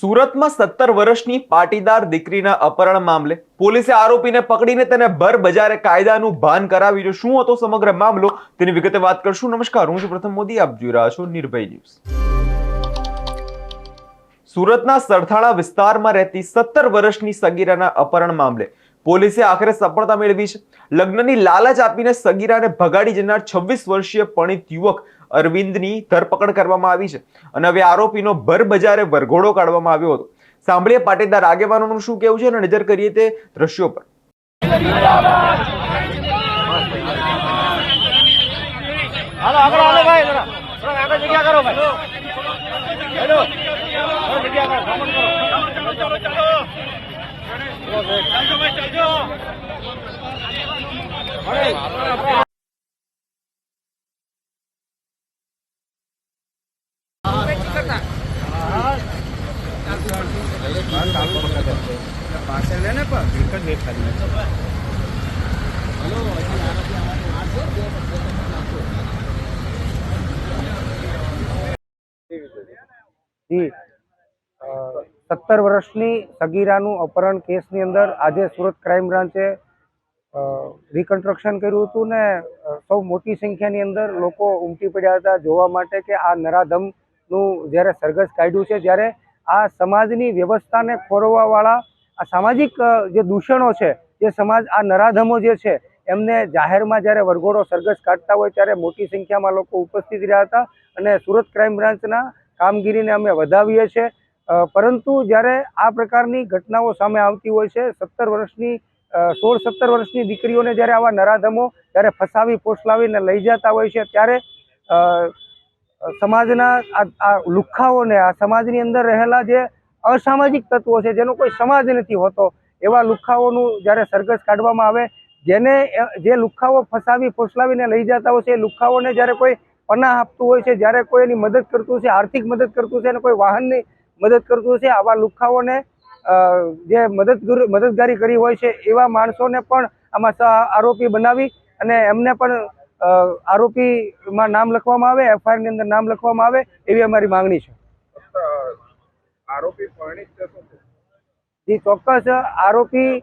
સુરતમાં સત્તર વર્ષની પાટીદાર દીકરીના અપહરણ મામલે પોલીસે આરોપીને પકડીને તેને ભર બજારે કાયદાનું ભાન કરાવ્યું શું હતો સમગ્ર મામલો? તેની વિગતે વાત કરશું. નમસ્કાર, હું છું પ્રથમ મોદી. આપ જોઈ રહ્યા છો નિર્ભય ન્યૂઝ. સુરતના સરથાણા વિસ્તારમાં રહેતી સત્તર વર્ષની સગીરાના અપહરણ મામલે પોલીસે આખરે સફળતા મેળવી છે. લગ્નની લાલચ આપીને સગીરાને ભગાડી જનાર છવ્વીસ વર્ષીય પણિત યુવક અરવિંદની ધરપકડ કરવામાં આવી છે. અને હવે આરોપીનો ભર બજારે વરઘોડો કાઢવામાં આવ્યો હતો. સાંભળીએ પાટીદાર આગેવાનોનું શું કેવું છે અને નજર કરીએ તે દ્રશ્યો પર. હાલો આગળ હાલો ભાઈ આગળ જગ્યા કરો ભાઈ. હેલો. જગ્યા કરો. ભ્રમણ ચાલો ચાલો. ચાલજો ભાઈ ચાલજો. જી. સત્તર વર્ષની સગીરાનું અપહરણ કેસની અંદર આજે સુરત ક્રાઇમ બ્રાન્ચે રિકન્સ્ટ્રક્શન કર્યું હતું ને સૌ મોટી સંખ્યાની અંદર લોકો ઉમટી પડ્યા હતા જોવા માટે કે આ નરાધમનું જ્યારે સરઘસ કાઢ્યું છે જ્યારે આ સમાજની વ્યવસ્થાને ખોરવાવાળા આ સામાજિક જે દૂષણો છે, જે સમાજ, આ નરાધમો જે છે, એમને જાહેરમાં જ્યારે વરઘોડો સરઘસ કાઢતા હોય, ત્યારે મોટી સંખ્યામાં લોકો ઉપસ્થિત રહ્યા હતા અને સુરત ક્રાઇમ બ્રાન્ચના કામગીરીને અમે વધાવીએ છીએ. પરંતુ જ્યારે આ પ્રકારની ઘટનાઓ સામે આવતી હોય છે, સત્તર વર્ષની સોળ સત્તર વર્ષની દીકરીઓને જ્યારે આવા નરાધમો જ્યારે ફસાવી પોસલાવીને લઈ જતા હોય છે, ત્યારે સમાજના આ લુખ્ખાઓને આ સમાજની અંદર રહેલા જે અસામાજિક તત્વો છે, જેનો કોઈ સમાજ નથી હોતો, એવા લુખ્ખાઓનું જ્યારે સરઘસ કાઢવામાં આવે, જેને જે લુખ્ખાઓ ફસાવી, ફોસલાવીને લઈ જતા હોય છે, એ લુખ્ખાઓને જ્યારે કોઈ પનાહ આપતું હોય છે, જ્યારે કોઈ એની મદદ કરતું છે, આર્થિક મદદ કરતું છે અને કોઈ વાહનની મદદ કરતું છે, આવા લુખ્ખાઓને જે મદદ મદદગારી કરી હોય છે, એવા માણસોને પણ આમાં આરોપી બનાવી અને એમને પણ આરોપીમાં નામ લખવામાં આવે એફઆઈઆરની અંદર નામ લખવામાં આવે એવી અમારી માંગણી છે. આરોપી પરણિત છે જે ચોક્કસ આરોપી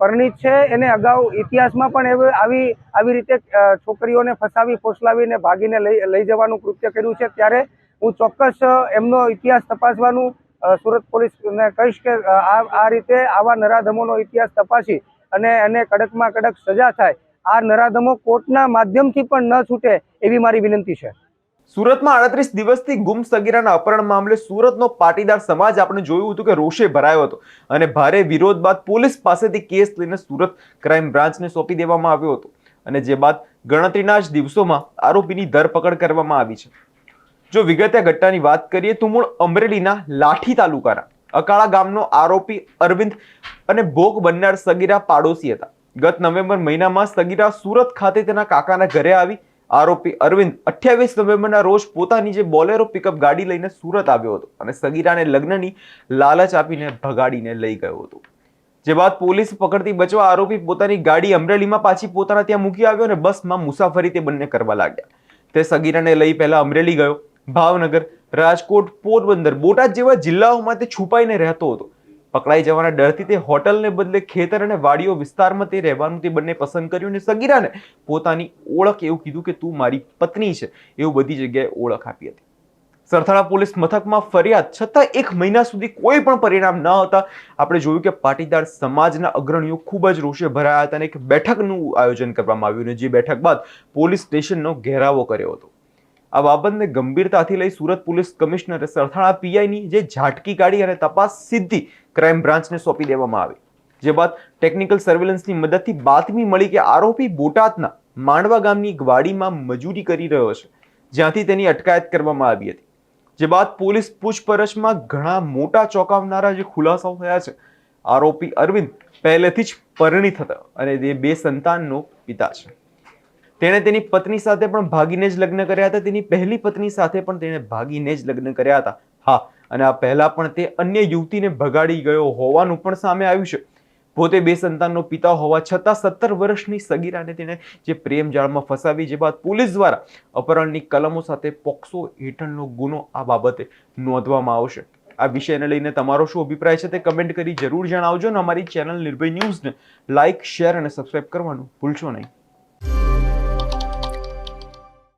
પરણિત છે. એને અગાઉ ઇતિહાસમાં પણ એવું આવી આવી રીતે છોકરીઓને ફસાવી ફોસલાવીને ભાગીને લઈ લઈ જવાનું કૃત્ય કર્યું છે. ત્યારે હું ચોક્કસ એમનો ઇતિહાસ તપાસવાનું સુરત પોલીસને કહીશ કે આ આ રીતે આવા નરાધમોનો ઇતિહાસ તપાસી અને એને કડકમાં કડક સજા થાય આ નરાધમો કોર્ટના માધ્યમથી પણ ન છૂટે એવી મારી વિનંતી છે. સુરતમાં આડત્રીસ દિવસથી ગુમ સગીરાના અપહરણ મામલે સુરતનો પાટીદાર સમાજ આપણે જોયું હતું કે રોષે ભરાયો હતો અને ભારે વિરોધ બાદ પોલીસ પાસેથી કેસ લઈને સુરત ક્રાઇમ બ્રાન્ચને સોંપી દેવામાં આવ્યો હતો અને જે બાદ ગણતરીના જ દિવસોમાં આરોપીની ધરપકડ કરવામાં આવી છે. જો વિગતે ઘટનાની વાત કરીએ તો મૂળ અમરેલીના લાઠી તાલુકાના અકાળા ગામનો આરોપી અરવિંદ અને ભોગ બનનાર સગીરા પાડોશી હતા. ગત નવેમ્બર મહિનામાં સગીરા સુરત ખાતે તેના કાકાના ઘરે આવી. આરોપી અરવિંદ અઠ્યાવીસ નવેમ્બરના રોજ પોતાની જે બોલેરો પિકઅપ ગાડી લઈને સુરત આવ્યો હતો અને સગીરાને લગ્નની લાલચ આપીને ભગાડીને લઈ ગયો હતો. જે બાદ પોલીસ પકડતી બચવા આરોપી પોતાની ગાડી અમરેલીમાં પાછી પોતાના ત્યાં મૂકી આવ્યો અને બસમાં મુસાફરી તે બંને કરવા લાગ્યા. તે સગીરાને લઈ પહેલા અમરેલી ગયો. ભાવનગર, રાજકોટ, પોરબંદર, બોટાદ જેવા જિલ્લાઓમાં તે છુપાઈને રહેતો હતો. પકડાઈ જવાના ડરથી તે હોટલને બદલે ખેતર અને વાડીઓ વિસ્તારમાં તે રહેવાનું તે બંને પસંદ કર્યું અને સગીરાને પોતાની ઓળખ એવું કીધું કે તું મારી પત્ની છે, એવું બધી જગ્યાએ ઓળખ આપી હતી. સરથાણા પોલીસ મથકમાં ફરિયાદ છતાં એક મહિના સુધી કોઈ પણ પરિણામ ન હતા. આપણે જોયું કે પાટીદાર સમાજના અગ્રણીઓ ખૂબ જ રોષે ભરાયા હતા અને એક બેઠકનું આયોજન કરવામાં આવ્યું અને જે બેઠક બાદ પોલીસ સ્ટેશનનો ઘેરાવો કર્યો હતો. આ બાબતને ગંભીરતાથી લઈ સુરત પોલીસ કમિશનરે સરથાણા પીઆઈની જે ઝાટકી કાઢી અને તપાસ સીધી ક્રાઇમ બ્રાન્ચને સોંપી દેવામાં આવી. જે બાદ ટેકનિકલ સર્વેલન્સની મદદથી બાતમી મળી કે આરોપી બોટાદના માંડવા ગામની વાડીમાં મજૂરી કરી રહ્યો છે, જ્યાંથી તેની અટકાયત કરવામાં આવી હતી. જે બાદ પોલીસ પૂછપરછમાં ઘણા મોટા ચોંકાવનારા જે ખુલાસાઓ થયા છે, આરોપી અરવિંદ પહેલેથી જ પરિણીત હતા અને તે બે સંતાનનો પિતા છે. તેણે તેની પત્ની સાથે પણ ભાગીને જ લગ્ન કર્યા હતા. તેની પહેલી પત્ની સાથે પણ તેણે ભાગીને જ લગ્ન કર્યા હતા. હા, અને આ પહેલા પણ તે અન્ય યુવતીને ભગાડી ગયો હોવાનું પણ સામે આવ્યું છે. પોતે બે સંતાનનો પિતા હોવા છતાં સત્તર વર્ષની સગીરાને તેણે જે પ્રેમ જાળમાં ફસાવી, જે બાદ પોલીસ દ્વારા અપહરણની કલમો સાથે પોક્સો હેઠળનો ગુનો આ બાબતે નોંધવામાં આવશે. આ વિષયને લઈને તમારો શું અભિપ્રાય છે તે કમેન્ટ કરી જરૂર જણાવજો અને અમારી ચેનલ નિર્ભય ન્યૂઝને લાઇક શેર અને સબસ્ક્રાઇબ કરવાનું ભૂલશો નહીં.